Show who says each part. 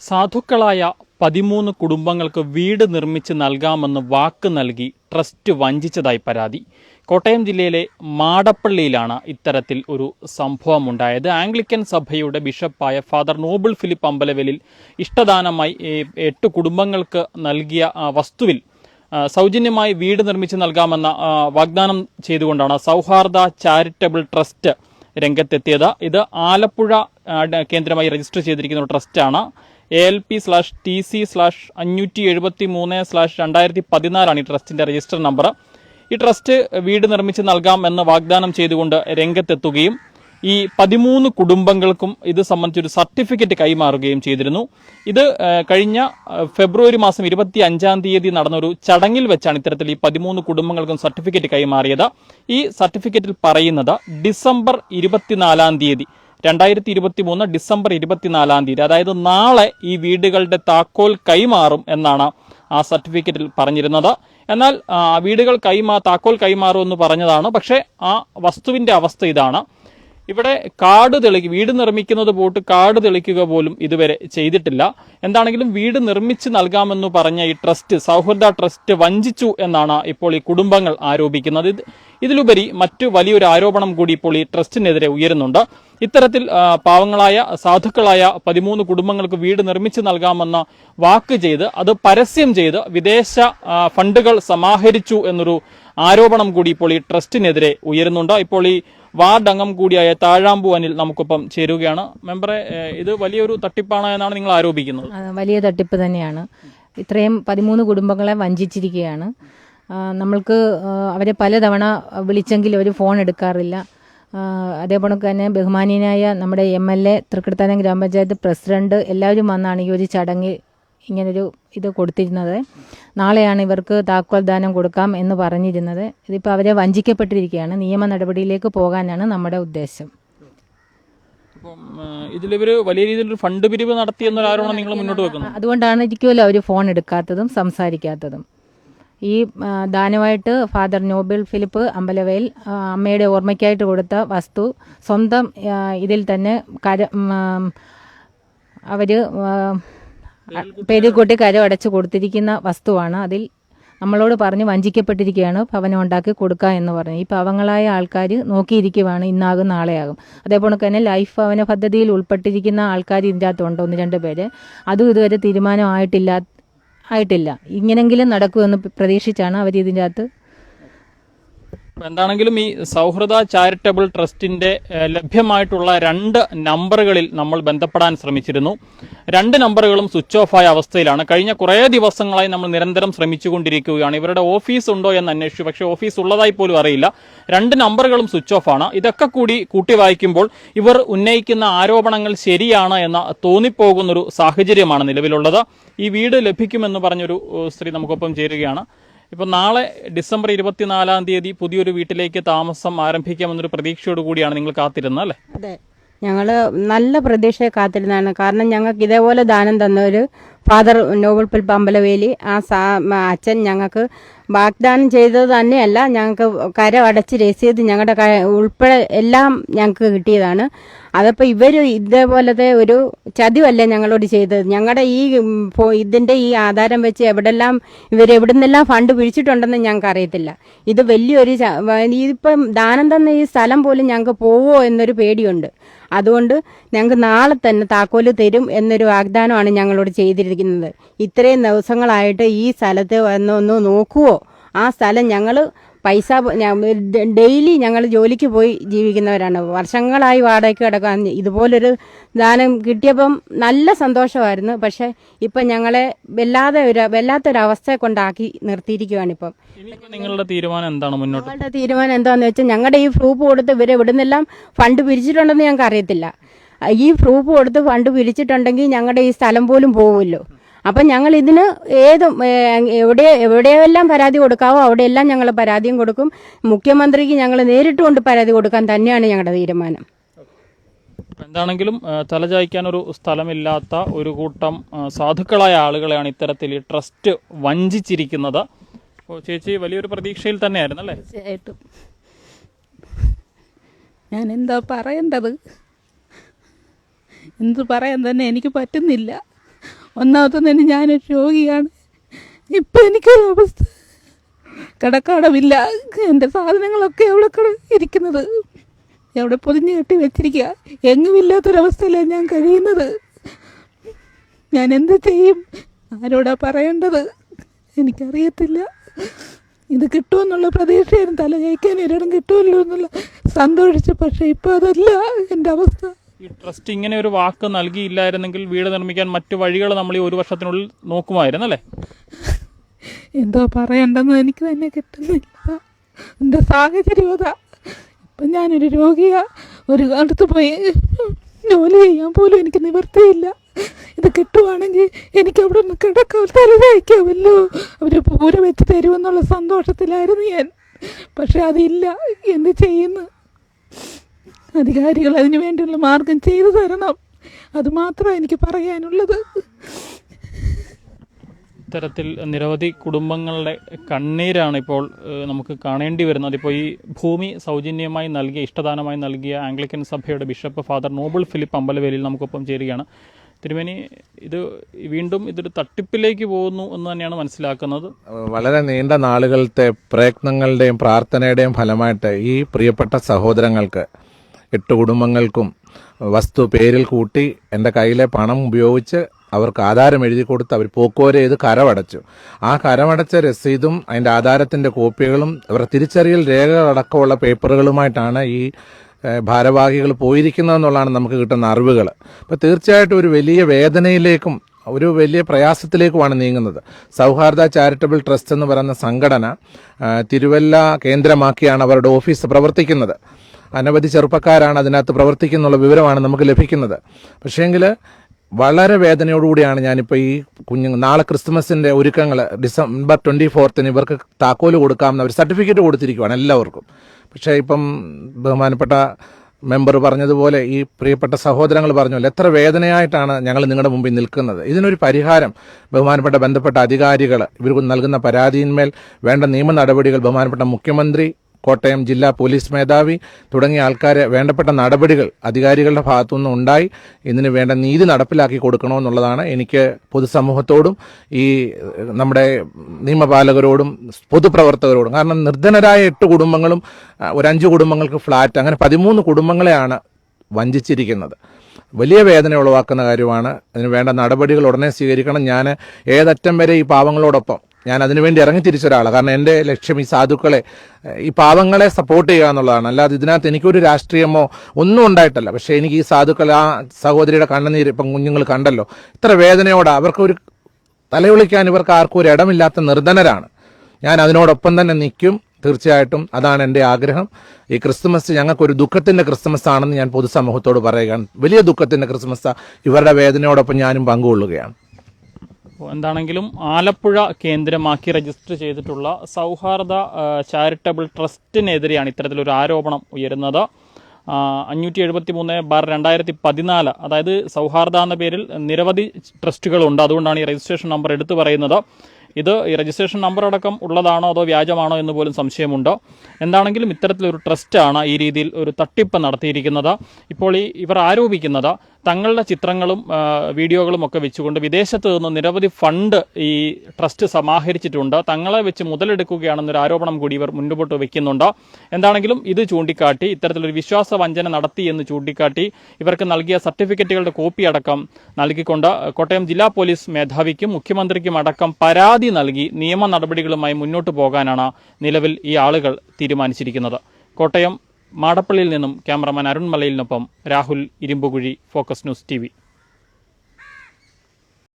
Speaker 1: സാധുക്കളായ പതിമൂന്ന് കുടുംബങ്ങൾക്ക് വീട് നിർമ്മിച്ച് നൽകാമെന്ന് വാക്ക് നൽകി ട്രസ്റ്റ് വഞ്ചിച്ചതായി പരാതി. കോട്ടയം ജില്ലയിലെ മാടപ്പള്ളിയിലാണ് ഇത്തരത്തിൽ ഒരു സംഭവം ഉണ്ടായത് ആംഗ്ലിക്കൻ സഭയുടെ ബിഷപ്പായ ഫാദർ നോബിൾ ഫിലിപ്പ് അമ്പലവലിൽ ഇഷ്ടദാനമായി എട്ട് കുടുംബങ്ങൾക്ക് നൽകിയ വസ്തുവിൽ സൗജന്യമായി വീട് നിർമ്മിച്ച് നൽകാമെന്ന വാഗ്ദാനം ചെയ്തുകൊണ്ടാണ് സൗഹാർദ ചാരിറ്റബിൾ ട്രസ്റ്റ് രംഗത്തെത്തിയത്. ഇത് ആലപ്പുഴ കേന്ദ്രമായി രജിസ്റ്റർ ചെയ്തിരിക്കുന്ന ഒരു ട്രസ്റ്റാണ്. A L P slash T C slash അഞ്ഞൂറ്റി എഴുപത്തി മൂന്ന് സ്ലാഷ് രണ്ടായിരത്തി പതിനാലാണ് ഈ ട്രസ്റ്റിന്റെ രജിസ്റ്റർ നമ്പർ ഈ ട്രസ്റ്റ് വീട് നിർമ്മിച്ച് നൽകാം എന്ന് വാഗ്ദാനം ചെയ്തുകൊണ്ട് രംഗത്തെത്തുകയും ഈ പതിമൂന്ന് കുടുംബങ്ങൾക്കും ഇത് സംബന്ധിച്ചൊരു സർട്ടിഫിക്കറ്റ് കൈമാറുകയും ചെയ്തിരുന്നു. ഇത് കഴിഞ്ഞ ഫെബ്രുവരി മാസം ഇരുപത്തി അഞ്ചാം തീയതി നടന്നൊരു ചടങ്ങിൽ വെച്ചാണ് ഇത്തരത്തിൽ ഈ പതിമൂന്ന് കുടുംബങ്ങൾക്കും സർട്ടിഫിക്കറ്റ് കൈമാറിയത്. ഈ സർട്ടിഫിക്കറ്റിൽ പറയുന്നത് ഡിസംബർ ഇരുപത്തിനാലാം തീയതി രണ്ടായിരത്തി ഇരുപത്തി മൂന്ന് ഡിസംബർ ഇരുപത്തിനാലാം തീയതി. അതായത് നാളെ ഈ വീടുകളുടെ താക്കോൽ കൈമാറും എന്നാണ് ആ സർട്ടിഫിക്കറ്റിൽ പറഞ്ഞിരുന്നത്. എന്നാൽ വീടുകൾ കൈമാ താക്കോൽ കൈമാറുമെന്ന് പറഞ്ഞതാണ്. പക്ഷേ ആ വസ്തുവിന്റെ അവസ്ഥ ഇതാണ്. ഇവിടെ കാട് തെളിക്കുക വീട് നിർമ്മിക്കുന്നത് പോട്ട് കാട് തെളിക്കുക പോലും ഇതുവരെ ചെയ്തിട്ടില്ല. എന്താണെങ്കിലും വീട് നിർമ്മിച്ച് നൽകാമെന്ന് പറഞ്ഞ ഈ ട്രസ്റ്റ് സൗഹൃദ ട്രസ്റ്റ് വഞ്ചിച്ചു എന്നാണ് ഇപ്പോൾ ഈ കുടുംബങ്ങൾ ആരോപിക്കുന്നത്. ഇതിലുപരി മറ്റു വലിയൊരു ആരോപണം കൂടി ഇപ്പോൾ ഈ ട്രസ്റ്റിനെതിരെ ഉയരുന്നുണ്ട്. ഇത്തരത്തിൽ പാവങ്ങളായ സാധുക്കളായ പതിമൂന്ന് കുടുംബങ്ങൾക്ക് വീട് നിർമ്മിച്ച് നൽകാമെന്ന വാക്ക് ചെയ്ത് അത് പരസ്യം ചെയ്ത് വിദേശ ഫണ്ടുകൾ സമാഹരിച്ചു എന്നൊരു ആരോപണം കൂടി ഇപ്പോൾ ഈ ട്രസ്റ്റിനെതിരെ ഉയരുന്നുണ്ട്. ഇപ്പോൾ ഈ വാർഡ് അംഗം കൂടിയായ താഴാമ്പുവനിൽ നമുക്കിപ്പം ചേരുകയാണ്. മെമ്പറെ ഇത് വലിയൊരു തട്ടിപ്പാണ് എന്നാണ് നിങ്ങൾ ആരോപിക്കുന്നത്?
Speaker 2: വലിയ തട്ടിപ്പ് തന്നെയാണ്. ഇത്രയും പതിമൂന്ന് കുടുംബങ്ങളെ വഞ്ചിച്ചിരിക്കുകയാണ്. നമ്മൾക്ക് അവരെ പലതവണ വിളിച്ചെങ്കിൽ അവർ ഫോൺ എടുക്കാറില്ല. അതേപോലെ തന്നെ ബഹുമാനീയനായ നമ്മുടെ എം എൽ എ തൃക്കടത്താനം ഗ്രാമപഞ്ചായത്ത് പ്രസിഡന്റ് എല്ലാവരും വന്നാണ് ഈ ഒരു ചടങ്ങിൽ ഇങ്ങനൊരു ഇത് കൊടുത്തിരുന്നത്. നാളെയാണ് ഇവർക്ക് താക്കോൽ ദാനം കൊടുക്കാം എന്ന് പറഞ്ഞിരുന്നത്. ഇതിപ്പോൾ അവരെ വഞ്ചിക്കപ്പെട്ടിരിക്കുകയാണ്. നിയമ നടപടിയിലേക്ക് പോകാനാണ് നമ്മുടെ ഉദ്ദേശം.
Speaker 1: ഇതിലിവർ വലിയ രീതിയിൽ ഫണ്ട് പിരിവ് നടത്തി എന്നൊരു ആരോപണം നിങ്ങൾ മുന്നോട്ട് വെക്കുന്നു.
Speaker 2: അതുകൊണ്ടാണ് ഇരിക്കുമല്ലോ അവർ ഫോൺ എടുക്കാത്തതും സംസാരിക്കാത്തതും. ഈ ദാനമായിട്ട് ഫാദർ നോബിൾ ഫിലിപ്പ് അമ്പലവയൽ അമ്മയുടെ ഓർമ്മയ്ക്കായിട്ട് കൊടുത്ത വസ്തു സ്വന്തം ഇതിൽ തന്നെ കര ഉം, ആ, അവർ ആ, പേരിൽ കൂട്ടി കരം അടച്ചു കൊടുത്തിരിക്കുന്ന വസ്തുവാണ്. അതിൽ നമ്മളോട് പറഞ്ഞ് വഞ്ചിക്കപ്പെട്ടിരിക്കുകയാണ് ഭവനം ഉണ്ടാക്കി കൊടുക്കുക എന്ന് പറഞ്ഞു. ഈ പാവങ്ങളായ ആൾക്കാർ നോക്കിയിരിക്കുവാണ് ഇന്നാകും നാളെയാകും. അതേപോലെ തന്നെ ലൈഫ് ഭവന പദ്ധതിയിൽ ഉൾപ്പെട്ടിരിക്കുന്ന ആൾക്കാർ ഇതിന്റെ അകത്തുണ്ട് ഒന്ന് രണ്ട് പേര്. അതും ഇതുവരെ തീരുമാനമായിട്ടില്ല ആയിട്ടില്ല. ഇങ്ങനെങ്കിലും നടക്കുമെന്ന് പ്രതീക്ഷിച്ചാണ് അവർ ഇതിന്റെ അകത്ത്
Speaker 1: അപ്പൊ എന്താണെങ്കിലും ഈ സൗഹൃദ ചാരിറ്റബിൾ ട്രസ്റ്റിന്റെ ലഭ്യമായിട്ടുള്ള രണ്ട് നമ്പറുകളിൽ നമ്മൾ ബന്ധപ്പെടാൻ ശ്രമിച്ചിരുന്നു. രണ്ട് നമ്പറുകളും സ്വിച്ച് ഓഫ് ആയ അവസ്ഥയിലാണ്. കഴിഞ്ഞ കുറേ ദിവസങ്ങളായി നമ്മൾ നിരന്തരം ശ്രമിച്ചുകൊണ്ടിരിക്കുകയാണ്. ഇവരുടെ ഓഫീസ് ഉണ്ടോ എന്ന് അന്വേഷിച്ചു. പക്ഷേ ഓഫീസ് ഉള്ളതായി പോലും അറിയില്ല. രണ്ട് നമ്പറുകളും സ്വിച്ച് ഓഫ് ആണ്. ഇതൊക്കെ കൂടി കൂട്ടി വായിക്കുമ്പോൾ ഇവർ ഉന്നയിക്കുന്ന ആരോപണങ്ങൾ ശരിയാണ് എന്ന തോന്നിപ്പോകുന്നൊരു സാഹചര്യമാണ് നിലവിലുള്ളത്. ഈ വീട് ലഭിക്കുമെന്ന് പറഞ്ഞൊരു സ്ത്രീ നമുക്കൊപ്പം ചേരുകയാണ്. ഇപ്പൊ നാളെ ഡിസംബർ ഇരുപത്തിനാലാം തീയതി പുതിയൊരു വീട്ടിലേക്ക് താമസം ആരംഭിക്കാമെന്നൊരു പ്രതീക്ഷയോട് കൂടിയാണ് നിങ്ങൾ കാത്തിരുന്നത് അല്ലേ?
Speaker 3: അതെ. ഞങ്ങൾ നല്ല പ്രതീക്ഷയെ കാത്തിരുന്നതാണ്. കാരണം ഞങ്ങൾക്ക് ഇതേപോലെ ദാനം തന്ന ഒരു ഫാദർ നോബൽ പുൽപ്പ് പമ്പലവേലി ആ അച്ഛൻ ഞങ്ങൾക്ക് വാഗ്ദാനം ചെയ്തത് തന്നെയല്ല ഞങ്ങൾക്ക് കരം അടച്ച് രസീത് ഞങ്ങളുടെ ഉൾപ്പെടെ എല്ലാം ഞങ്ങൾക്ക് കിട്ടിയതാണ്. അതപ്പോൾ ഇവർ ഇതേപോലത്തെ ഒരു ചതിവല്ല ഞങ്ങളോട് ചെയ്തത്? ഞങ്ങളുടെ ഈ ഇതിന്റെ ഈ ആധാരം വെച്ച് എവിടെല്ലാം ഇവർ എവിടുന്നെല്ലാം ഫണ്ട് പിടിച്ചിട്ടുണ്ടെന്ന് ഞങ്ങൾക്ക് അറിയത്തില്ല. ഇത് വലിയൊരു ഇതിപ്പം ദാനം തന്ന ഈ സ്ഥലം പോലും ഞങ്ങൾക്ക് പോവോ എന്നൊരു പേടിയുണ്ട്. അതുകൊണ്ട് ഞങ്ങൾക്ക് നാളെ തന്നെ താക്കോൽ തരും എന്നൊരു വാഗ്ദാനമാണ് ഞങ്ങളോട് ചെയ്തിരിക്കുന്നത്. ഇത്രയും ദിവസങ്ങളായിട്ട് ഈ സ്ഥലത്ത് വന്നൊന്ന് നോക്കുവോ? ആ സ്ഥലം ഞങ്ങൾ പൈസ ഡെയിലി ഞങ്ങൾ ജോലിക്ക് പോയി ജീവിക്കുന്നവരാണ്. വർഷങ്ങളായി വാടകയ്ക്ക് കിടക്കാൻ ഇതുപോലൊരു ദാനം കിട്ടിയപ്പം നല്ല സന്തോഷമായിരുന്നു. പക്ഷെ ഇപ്പം ഞങ്ങളെ വല്ലാതെ ഒരു വല്ലാത്തൊരവസ്ഥ കൊണ്ടാക്കി നിർത്തിയിരിക്കുകയാണ് ഇപ്പം
Speaker 1: നിങ്ങളുടെ തീരുമാനം എന്താണ് മുന്നോട്ട്?
Speaker 3: ഞങ്ങളുടെ തീരുമാനം എന്താന്ന് വെച്ചാൽ ഞങ്ങളുടെ ഈ പ്രൂഫ് കൊടുത്ത് ഇവർ ഇവിടുന്നെല്ലാം ഫണ്ട് പിരിച്ചിട്ടുണ്ടെന്ന് ഞങ്ങൾക്ക് അറിയത്തില്ല ഈ പ്രൂഫ് കൊടുത്ത് ഫണ്ട് പിരിച്ചിട്ടുണ്ടെങ്കിൽ ഞങ്ങളുടെ ഈ സ്ഥലം പോലും പോവുമല്ലോ. അപ്പം ഞങ്ങൾ ഇതിന് ഏത് എവിടെ എവിടെയെല്ലാം പരാതി കൊടുക്കാവോ അവിടെയെല്ലാം ഞങ്ങൾ പരാതിയും കൊടുക്കും. മുഖ്യമന്ത്രിക്ക് ഞങ്ങൾ നേരിട്ട് കൊണ്ട് പരാതി കൊടുക്കാൻ തന്നെയാണ് ഞങ്ങളുടെ തീരുമാനം.
Speaker 1: എന്താണെങ്കിലും തലചായ്ക്കാൻ ഒരു സ്ഥലമില്ലാത്ത ഒരു കൂട്ടം സാധുക്കളായ ആളുകളെയാണ് ഇത്തരത്തിൽ ഈ ട്രസ്റ്റ് വഞ്ചിച്ചിരിക്കുന്നത്. ചേച്ചി വലിയൊരു പ്രതീക്ഷയിൽ തന്നെയായിരുന്നു അല്ലേ?
Speaker 4: തീർച്ചയായിട്ടും. ഞാൻ എന്താ പറയേണ്ടത്? എന്ത് പറയാൻ തന്നെ എനിക്ക് പറ്റുന്നില്ല. ഒന്നാമത്തെ തന്നെ ഞാനൊരു രോഗിയാണ്. ഇപ്പം എനിക്കൊരു അവസ്ഥ. കിടക്കടമില്ല എന്റെ സാധനങ്ങളൊക്കെ അവിടെ കിട ഇരിക്കുന്നത്. അവിടെ പൊതിഞ്ഞ് കെട്ടി വെച്ചിരിക്കുക. എങ്ങുമില്ലാത്തൊരവസ്ഥയിലാണ് ഞാൻ കഴിയുന്നത്. ഞാൻ എന്ത് ചെയ്യും? ആരോടാ പറയേണ്ടത്? എനിക്കറിയത്തില്ല. ഇത് കിട്ടുമെന്നുള്ള പ്രതീക്ഷയായിരുന്നു. തല ജയിക്കാൻ ഒരിടം കിട്ടുമല്ലോ എന്നുള്ള സന്തോഷിച്ചു. പക്ഷേ ഇപ്പോൾ അതല്ല എന്റെ അവസ്ഥ.
Speaker 1: ഈ ട്രസ്റ്റ് ഇങ്ങനെ ഒരു വാക്ക് നൽകിയില്ലായിരുന്നെങ്കിൽ വീട് നിർമ്മിക്കാൻ മറ്റു വഴികൾ നമ്മൾ ഈ ഒരു വർഷത്തിനുള്ളിൽ നോക്കുമായിരുന്നു അല്ലേ?
Speaker 4: എന്തോ പറയണ്ടെന്ന് എനിക്ക് തന്നെ കിട്ടുന്നില്ല. എന്റെ സാഹചര്യം അതാ. ഇപ്പം ഞാനൊരു രോഗിയാ. ഒരു അടുത്ത് പോയി ജോലി ചെയ്യാൻ പോലും എനിക്ക് നിവർത്തിയില്ല ഇത് കിട്ടുവാണെങ്കിൽ എനിക്ക് അവിടെ ഒന്ന് കിടക്കാൻ തലവയ്ക്കാമല്ലോ അവർ പൂര വെച്ച് തരുമെന്നുള്ള സന്തോഷത്തിലായിരുന്നു ഞാൻ. പക്ഷെ അതില്ല. എന്ത് ചെയ്യുന്നു? അധികാരികൾ അതിനു വേണ്ടിയുള്ള മാർഗം ചെയ്തു തരണം. അത് മാത്രമാണ് എനിക്ക് പറയാനുള്ളത്.
Speaker 1: ഇത്തരത്തിൽ നിരവധി കുടുംബങ്ങളുടെ കണ്ണീരാണ് ഇപ്പോൾ നമുക്ക് കാണേണ്ടി വരുന്നത്. ഇപ്പോൾ ഈ ഭൂമി സൗജന്യമായി നൽകിയ ഇഷ്ടദാനമായി നൽകിയ ആംഗ്ലിക്കൻ സഭയുടെ ബിഷപ്പ് ഫാദർ നോബിൾ ഫിലിപ്പ് അമ്പലവേലിയിൽ നമുക്കൊപ്പം ചേരുകയാണ്. തിരുമേനി ഇത് വീണ്ടും ഇതൊരു തട്ടിപ്പിലേക്ക് പോകുന്നു എന്ന് തന്നെയാണ് മനസ്സിലാക്കുന്നത്.
Speaker 5: വളരെ നീണ്ട നാളുകളത്തെ പ്രയത്നങ്ങളുടെയും പ്രാർത്ഥനയുടെയും ഫലമായിട്ട് ഈ പ്രിയപ്പെട്ട സഹോദരങ്ങൾക്ക് എട്ട് കുടുംബങ്ങൾക്കും വസ്തു പേരിൽ കൂട്ടി എന്റെ കയ്യിലെ പണം ഉപയോഗിച്ച് അവർക്ക് ആധാരം എഴുതി കൊടുത്ത് അവർ പോക്കുവരെ ചെയ്ത് കരമടച്ചു. ആ കരമടച്ച രസീതും അതിന്റെ ആധാരത്തിന്റെ കോപ്പികളും അവരുടെ തിരിച്ചറിയൽ രേഖകളടക്കമുള്ള പേപ്പറുകളുമായിട്ടാണ് ഈ ഭാരവാഹികൾ പോയിരിക്കുന്നതെന്നുള്ളതാണ് നമുക്ക് കിട്ടുന്ന അറിവുകൾ. അപ്പോൾ തീർച്ചയായിട്ടും ഒരു വലിയ വേദനയിലേക്കും ഒരു വലിയ പ്രയാസത്തിലേക്കുമാണ് നീങ്ങുന്നത്. സൗഹാർദ്ദ ചാരിറ്റബിൾ ട്രസ്റ്റ് എന്ന് പറയുന്ന സംഘടന തിരുവല്ല കേന്ദ്രമാക്കിയാണ് അവരുടെ ഓഫീസ് പ്രവർത്തിക്കുന്നത്. അനവധി ചെറുപ്പക്കാരാണ് അതിനകത്ത് പ്രവർത്തിക്കുന്നുള്ള വിവരമാണ് നമുക്ക് ലഭിക്കുന്നത്. പക്ഷേങ്കിൽ വളരെ വേദനയോടുകൂടിയാണ് ഞാനിപ്പോൾ ഈ കുഞ്ഞു നാളെ ക്രിസ്മസിന്റെ ഒരുക്കങ്ങൾ ഡിസംബർ ട്വന്റി ഫോർത്തിന് ഇവർക്ക് താക്കോൽ കൊടുക്കാമെന്ന് അവർ സർട്ടിഫിക്കറ്റ് കൊടുത്തിരിക്കുവാണ് എല്ലാവർക്കും. പക്ഷേ ഇപ്പം ബഹുമാനപ്പെട്ട മെമ്പർ പറഞ്ഞതുപോലെ ഈ പ്രിയപ്പെട്ട സഹോദരങ്ങൾ പറഞ്ഞല്ലോ എത്ര വേദനയായിട്ടാണ് ഞങ്ങൾ നിങ്ങളുടെ മുമ്പിൽ നിൽക്കുന്നത്. ഇതിനൊരു പരിഹാരം ബഹുമാനപ്പെട്ട ബന്ധപ്പെട്ട അധികാരികൾ ഇവർക്ക് നൽകുന്ന പരാതിയിന്മേൽ വേണ്ട നിയമ നടപടികൾ ബഹുമാനപ്പെട്ട മുഖ്യമന്ത്രി കോട്ടയം ജില്ലാ പോലീസ് മേധാവി തുടങ്ങിയ ആൾക്കാരെ വേണ്ടപ്പെട്ട നടപടികൾ അധികാരികളുടെ ഭാഗത്തുനിന്ന് ഉണ്ടായി. ഇതിന് വേണ്ട നീതി നടപ്പിലാക്കി കൊടുക്കണമെന്നുള്ളതാണ് എനിക്ക് പൊതുസമൂഹത്തോടും ഈ നമ്മുടെ നിയമപാലകരോടും പൊതുപ്രവർത്തകരോടും. കാരണം നിർധനരായ എട്ട് കുടുംബങ്ങളും ഒരു അഞ്ച് കുടുംബങ്ങൾക്ക് ഫ്ലാറ്റ് അങ്ങനെ പതിമൂന്ന് കുടുംബങ്ങളെയാണ് വഞ്ചിച്ചിരിക്കുന്നത്. വലിയ വേദന ഉളവാക്കുന്ന കാര്യമാണ്. അതിന് വേണ്ട നടപടികൾ ഉടനെ സ്വീകരിക്കണം. ഞാൻ ഏതറ്റം വരെ ഈ പാവങ്ങളോടൊപ്പം ഞാൻ അതിനുവേണ്ടി ഇറങ്ങി തിരിച്ച ഒരാളാണ് കാരണം എന്റെ ലക്ഷ്യം ഈ സാധുക്കളെ ഈ പാവങ്ങളെ സപ്പോർട്ട് ചെയ്യുക എന്നുള്ളതാണ്. അല്ലാതെ ഇതിനകത്ത് എനിക്കൊരു രാഷ്ട്രീയമോ ഒന്നും ഉണ്ടായിട്ടല്ല. പക്ഷേ എനിക്ക് ഈ സാധുക്കൾ ആ സഹോദരിയുടെ കണ്ണുനീര് ഇപ്പം കുഞ്ഞുങ്ങൾ കണ്ടല്ലോ. ഇത്ര വേദനയോടെ അവർക്കൊരു തലയൊളിക്കാൻ ഇവർക്ക് ആർക്കും ഒരു ഇടമില്ലാത്ത നിർധനരാണ്. ഞാൻ അതിനോടൊപ്പം തന്നെ നിൽക്കും. തീർച്ചയായിട്ടും അതാണ് എന്റെ ആഗ്രഹം. ഈ ക്രിസ്മസ് ഞങ്ങൾക്കൊരു ദുഃഖത്തിന്റെ ക്രിസ്മസ് ആണെന്ന് ഞാൻ പൊതുസമൂഹത്തോട് പറയുകയാണ്. വലിയ ദുഃഖത്തിന്റെ ക്രിസ്മസ് ഇവരുടെ വേദനയോടൊപ്പം ഞാനും പങ്കുകൊള്ളുകയാണ്.
Speaker 1: എന്താണെങ്കിലും ആലപ്പുഴ കേന്ദ്രമാക്കി രജിസ്റ്റർ ചെയ്തിട്ടുള്ള സൗഹാർദ്ദ ചാരിറ്റബിൾ ട്രസ്റ്റിനെതിരെയാണ് ഇത്തരത്തിലൊരു ആരോപണം ഉയരുന്നത്. അഞ്ഞൂറ്റി എഴുപത്തി മൂന്ന് ബാർ രണ്ടായിരത്തി പതിനാല് അതായത് സൗഹാർദ്ദ എന്ന പേരിൽ നിരവധി ട്രസ്റ്റുകളുണ്ട്. അതുകൊണ്ടാണ് ഈ രജിസ്ട്രേഷൻ നമ്പർ എടുത്തു പറയുന്നത്. ഇത് ഈ രജിസ്ട്രേഷൻ നമ്പർ അടക്കം ഉള്ളതാണോ അതോ വ്യാജമാണോ എന്ന് പോലും സംശയമുണ്ട്. എന്താണെങ്കിലും ഇത്തരത്തിലൊരു ട്രസ്റ്റാണ് ഈ രീതിയിൽ ഒരു തട്ടിപ്പ് നടത്തിയിരിക്കുന്നത്. ഇപ്പോൾ ഈ ഇവർ ആരോപിക്കുന്നത് തങ്ങളുടെ ചിത്രങ്ങളും വീഡിയോകളും ഒക്കെ വെച്ചുകൊണ്ട് വിദേശത്ത് നിന്ന് നിരവധി ഫണ്ട് ഈ ട്രസ്റ്റ് സമാഹരിച്ചിട്ടുണ്ട്. തങ്ങളെ വെച്ച് മുതലെടുക്കുകയാണെന്നൊരു ആരോപണം കൂടി ഇവർ മുൻപോട്ട് വെക്കുന്നുണ്ട്. എന്താണെങ്കിലും ഇത് ചൂണ്ടിക്കാട്ടി ഇത്തരത്തിലൊരു വിശ്വാസ വഞ്ചന നടത്തി എന്ന് ചൂണ്ടിക്കാട്ടി ഇവർക്ക് നൽകിയ സർട്ടിഫിക്കറ്റുകളുടെ കോപ്പി അടക്കം നൽകിക്കൊണ്ട് കോട്ടയം ജില്ലാ പോലീസ് മേധാവിക്കും മുഖ്യമന്ത്രിക്കും അടക്കം പരാതി നൽകി നിയമ നടപടികളുമായി മുന്നോട്ട് പോകാനാണ് നിലവിൽ ഈ ആളുകൾ തീരുമാനിച്ചിരിക്കുന്നത്. കോട്ടയം മാടപ്പള്ളിയിൽ നിന്നും cameraman Arun മലയിലിനൊപ്പം Rahul Irumbukuzhi focus news T